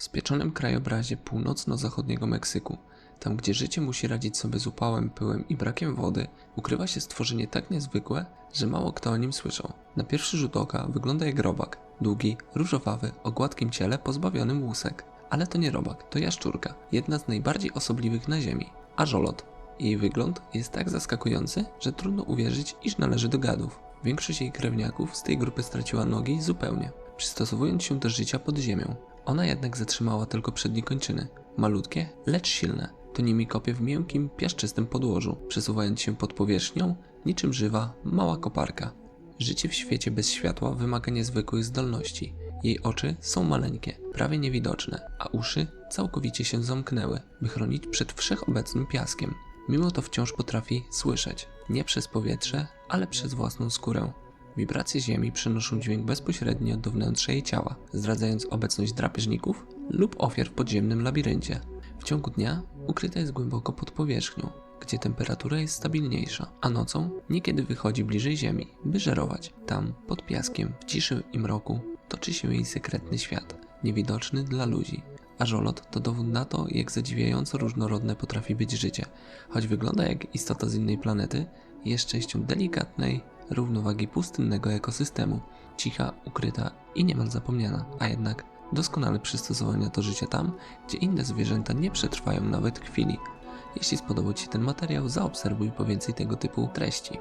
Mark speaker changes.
Speaker 1: W spieczonym krajobrazie północno-zachodniego Meksyku, tam gdzie życie musi radzić sobie z upałem, pyłem i brakiem wody, ukrywa się stworzenie tak niezwykłe, że mało kto o nim słyszał. Na pierwszy rzut oka wygląda jak robak. Długi, różowawy, o gładkim ciele pozbawionym łusek. Ale to nie robak, to jaszczurka, jedna z najbardziej osobliwych na Ziemi. Ażolot. Jej wygląd jest tak zaskakujący, że trudno uwierzyć, iż należy do gadów. Większość jej krewniaków z tej grupy straciła nogi zupełnie, przystosowując się do życia pod ziemią. Ona jednak zatrzymała tylko przednie kończyny. Malutkie, lecz silne. To nimi kopie w miękkim, piaszczystym podłożu, przesuwając się pod powierzchnią, niczym żywa, mała koparka. Życie w świecie bez światła wymaga niezwykłych zdolności. Jej oczy są maleńkie, prawie niewidoczne, a uszy całkowicie się zamknęły, by chronić przed wszechobecnym piaskiem. Mimo to wciąż potrafi słyszeć, nie przez powietrze, ale przez własną skórę. Wibracje ziemi przenoszą dźwięk bezpośrednio do wnętrza jej ciała, zdradzając obecność drapieżników lub ofiar w podziemnym labiryncie. W ciągu dnia ukryta jest głęboko pod powierzchnią, gdzie temperatura jest stabilniejsza, a nocą niekiedy wychodzi bliżej ziemi, by żerować. Tam, pod piaskiem, w ciszy i mroku, toczy się jej sekretny świat, niewidoczny dla ludzi. A żolot to dowód na to, jak zadziwiająco różnorodne potrafi być życie. Choć wygląda jak istota z innej planety, jest częścią delikatnej równowagi pustynnego ekosystemu. Cicha, ukryta i niemal zapomniana, a jednak doskonale przystosowana do życia tam, gdzie inne zwierzęta nie przetrwają nawet chwili. Jeśli spodobał Ci się ten materiał, zaobserwuj po więcej tego typu treści.